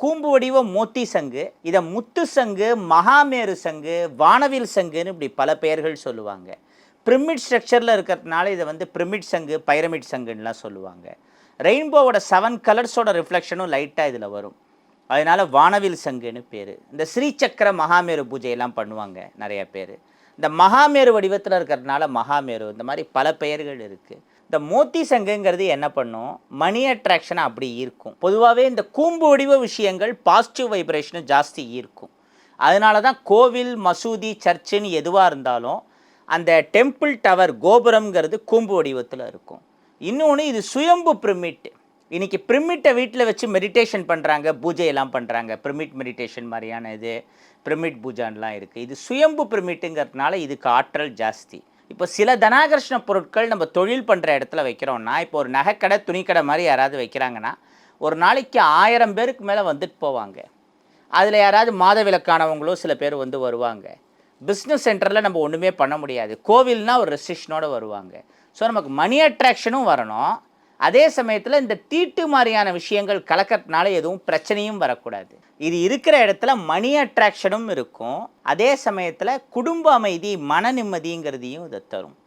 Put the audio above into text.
கூம்பு வடிவ மோத்தி சங்கு இதை முத்து சங்கு மகாமேரு சங்கு வானவில் சங்குன்னு இப்படி பல பெயர்கள் சொல்லுவாங்க. பிரமிட் ஸ்ட்ரக்சரில் இருக்கிறதுனால இதை வந்து பிரமிட் சங்கு பைரமிட் சங்குன்னுலாம் சொல்லுவாங்க. ரெயின்போவோட செவன் கலர்ஸோட ரிஃப்ளெக்ஷனும் லைட்டாக இதில் வரும். அதனால் வானவில் சங்குன்னு பேர். இந்த ஸ்ரீசக்கர மகாமேரு பூஜையெல்லாம் பண்ணுவாங்க நிறைய பேர். இந்த மகாமேரு வடிவத்தில் இருக்கிறதுனால மகாமேரு இந்த மாதிரி பல பெயர்கள் இருக்குது இந்த மோத்தி சங்குங்கிறது என்ன பண்ணும்? மணி அட்ராக்ஷனை அப்படி ஈர்க்கும். பொதுவாகவே இந்த கூம்பு வடிவ விஷயங்கள் பாசிட்டிவ் வைப்ரேஷனை ஜாஸ்தி ஈர்க்கும். அதனால தான் கோவில் மசூதி சர்ச்சுன்னு எதுவாக இருந்தாலும் அந்த டெம்பிள் டவர் கோபுரம்ங்கிறது கூம்பு வடிவத்தில் இருக்கும். இன்னொன்று இது சுயம்பு பிரமிட் இன்றைக்கி பிரமிட்டை வீட்டில் வச்சு மெடிடேஷன் பண்ணுறாங்க பூஜையெல்லாம் பண்ணுறாங்க பிரமிட் மெடிடேஷன் மாதிரியான இது பிரமிட் பூஜான்லாம் இருக்குது இது சுயம்பு பிரமிட்டுங்கிறதுனால இதுக்கு ஆற்றல் ஜாஸ்தி. இப்போ சில தனாகர்ஷண பொருட்கள் நம்ம தொழில் பண்ணுற இடத்துல வைக்கிறோம்னா இப்போ ஒரு நகைக்கடை துணிக்கடை மாதிரி யாராவது வைக்கிறாங்கன்னா ஒரு நாளைக்கு ஆயிரம் பேருக்கு மேலே வந்துட்டு போவாங்க. அதில் யாராவது மாதவிலக்கானவங்களும் சில பேர் வந்து வருவாங்க. பிஸ்னஸ் சென்டரில் நம்ம ஒன்றுமே பண்ண முடியாது. கோவில்னால் ஒரு ரெஸ்ட்ரிக்ஷனோட வருவாங்க. ஸோ நமக்கு மணி அட்ராக்ஷனும் வரணும். அதே சமயத்தில் இந்த தீட்டு மாதிரியான விஷயங்கள் கலக்கிறதுனால எதுவும் பிரச்சனையும் வரக்கூடாது. இது இருக்கிற இடத்துல மணி அட்ராக்ஷனும் இருக்கும். அதே சமயத்தில் குடும்ப அமைதி மன நிம்மதிங்கிறதையும் இதை தரும்.